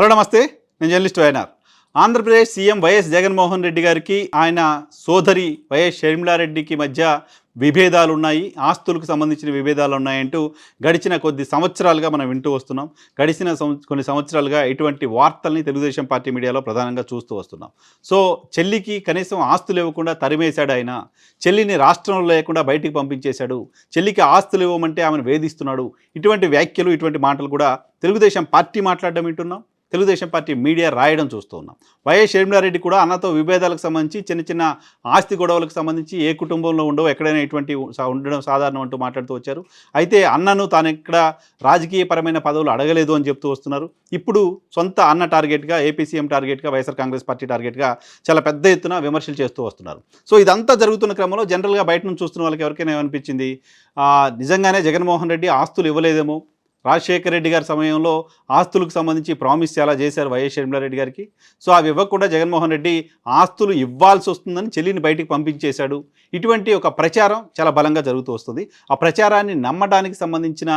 Hello నమస్తే. నేను journalist వైనార్ ఆంధ్రప్రదేశ్ సీఎం వైఎస్ జగన్మోహన్ రెడ్డి గారికి ఆయన సోదరి వైఎస్ షర్మిలారెడ్డికి మధ్య విభేదాలు ఉన్నాయి ఆస్తులకు సంబంధించిన విభేదాలు ఉన్నాయంటూ గడిచిన కొద్ది సంవత్సరాలుగా మనం వింటూ వస్తున్నాం. గడిచిన కొన్ని సంవత్సరాలుగా ఇటువంటి వార్తల్ని తెలుగుదేశం పార్టీ మీడియాలో ప్రధానంగా చూస్తూ వస్తున్నాం. సో చెల్లికి కనీసం ఆస్తులు ఇవ్వకుండా తరిమేశాడు ఆయన. చెల్లిని రాష్ట్రంలో లేకుండా బయటికి పంపించేశాడు. చెల్లికి ఆస్తులు ఇవ్వమంటే ఆమెను వేధిస్తున్నాడు. ఇటువంటి వ్యాఖ్యలు ఇటువంటి మాటలు కూడా తెలుగుదేశం పార్టీ మాట్లాడడం వింటున్నాం. తెలుగుదేశం పార్టీ మీడియా రాయడం చూస్తూ ఉన్నాం. వైఎస్ షర్మిలారెడ్డి కూడా అన్నతో విభేదాలకు సంబంధించి చిన్న చిన్న ఆస్తి గొడవలకు సంబంధించి ఏ కుటుంబంలో ఉండవు ఎక్కడైనా ఇటువంటి ఉండడం సాధారణం అంటూ మాట్లాడుతూ వచ్చారు. అయితే అన్నను తాను ఎక్కడ రాజకీయపరమైన పదవులు అడగలేదు అని చెప్తూ వస్తున్నారు. ఇప్పుడు సొంత అన్న టార్గెట్గా ఏపీసీఎం టార్గెట్గా వైఎస్ఆర్ కాంగ్రెస్ పార్టీ టార్గెట్గా చాలా పెద్ద ఎత్తున విమర్శలు చేస్తూ వస్తున్నారు. సో ఇదంతా జరుగుతున్న క్రమంలో జనరల్గా బయట నుంచి చూస్తున్న వాళ్ళకి ఎవరికైనా ఏమనిపించింది? నిజంగానే జగన్మోహన్ రెడ్డి ఆస్తులు ఇవ్వలేదేమో? రాజశేఖర రెడ్డి గారి సమయంలో ఆస్తులకు సంబంధించి ప్రామిస్ చాలా చేశారు వైఎస్ షర్మిలారెడ్డి గారికి? సో అవి ఇవ్వకుండా జగన్మోహన్ రెడ్డి ఆస్తులు ఇవ్వాల్సి వస్తుందని చెల్లిని బయటికి పంపించేశాడు. ఇటువంటి ఒక ప్రచారం చాలా బలంగా జరుగుతూ వస్తుంది. ఆ ప్రచారాన్ని నమ్మడానికి సంబంధించిన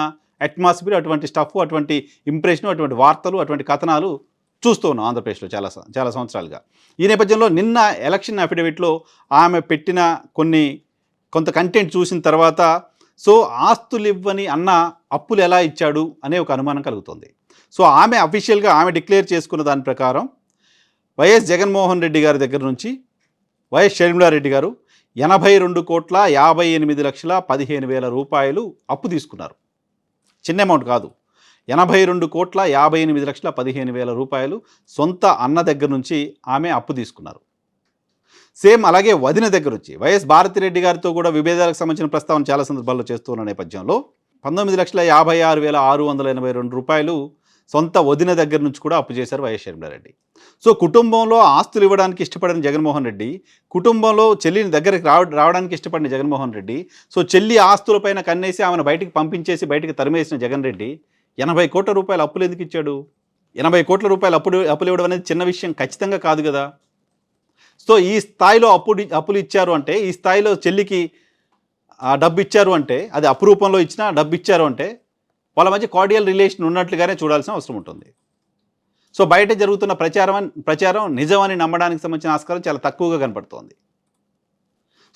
అట్మాస్ఫియర్ అటువంటి స్టఫ్ అటువంటి ఇంప్రెషన్ అటువంటి వార్తలు అటువంటి కథనాలు చూస్తూ ఉన్నాం ఆంధ్రప్రదేశ్లో చాలా చాలా సంవత్సరాలుగా. ఈ నేపథ్యంలో నిన్న ఎలక్షన్ అఫిడవిట్లో ఆమె పెట్టిన కొన్ని కొంత కంటెంట్ చూసిన తర్వాత సో ఆస్తులు ఇవ్వని అన్న అప్పులు ఎలా ఇచ్చాడు అనే ఒక అనుమానం కలుగుతుంది. సో ఆమె అఫీషియల్గా ఆమె డిక్లేర్ చేసుకున్న దాని ప్రకారం వైఎస్ జగన్మోహన్ రెడ్డి గారి దగ్గర నుంచి వైఎస్ షర్మిలారెడ్డి గారు ఎనభై రెండు కోట్ల యాభై ఎనిమిది లక్షల పదిహేను వేల రూపాయలు అప్పు తీసుకున్నారు. చిన్న అమౌంట్ కాదు. ఎనభై రెండు కోట్ల యాభై ఎనిమిది లక్షల పదిహేను వేల రూపాయలు సొంత అన్న దగ్గర నుంచి ఆమె అప్పు తీసుకున్నారు. సేమ్ అలాగే వదిన దగ్గర నుంచి వైఎస్ భారతిరెడ్డి గారితో కూడా విభేదాలకు సంబంధించిన ప్రస్తావన చాలా సందర్భాల్లో చేస్తున్న నేపథ్యంలో పంతొమ్మిది లక్షల యాభై ఆరు వేల ఆరు వందల ఎనభై రెండు రూపాయలు సొంత వదిన దగ్గర నుంచి కూడా అప్పు చేశారు వైఎస్ షర్మిలారెడ్డి సో కుటుంబంలో ఆస్తులు ఇవ్వడానికి ఇష్టపడిన జగన్మోహన్ రెడ్డి కుటుంబంలో చెల్లిని దగ్గరికి రావ రావడానికి ఇష్టపడిన జగన్మోహన్ రెడ్డి సో చెల్లి ఆస్తులపైన కన్నేసి ఆమెను బయటికి పంపించేసి బయటికి తరిమేసిన జగన్ రెడ్డి ఎనభై కోట్ల రూపాయలు అప్పులు ఎందుకు ఇచ్చాడు? ఎనభై కోట్ల రూపాయలు అప్పులు అప్పులు ఇవ్వడం అనేది చిన్న విషయం ఖచ్చితంగా కాదు కదా? సో ఈ స్థాయిలో అప్పుడు అప్పులు ఇచ్చారు అంటే ఈ స్థాయిలో చెల్లికి ఆ డబ్బు ఇచ్చారు అంటే అది అపురూపంలో ఇచ్చినా డబ్బు ఇచ్చారు అంటే వాళ్ళ మధ్య కార్డియల్ రిలేషన్ ఉన్నట్లుగానే చూడాల్సిన అవసరం ఉంటుంది. సో బయట జరుగుతున్న ప్రచారం ప్రచారం నిజమని నమ్మడానికి సంబంధించిన ఆస్కారం చాలా తక్కువగా కనపడుతోంది.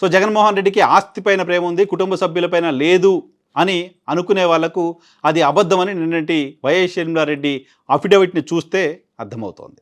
సో జగన్మోహన్ రెడ్డికి ఆస్తిపైన ప్రేమ ఉంది కుటుంబ సభ్యులపైన లేదు అని అనుకునే వాళ్ళకు అది అబద్ధమని నిన్నటి వైఎస్ షర్మిలారెడ్డి అఫిడవిట్ని చూస్తే అర్థమవుతోంది.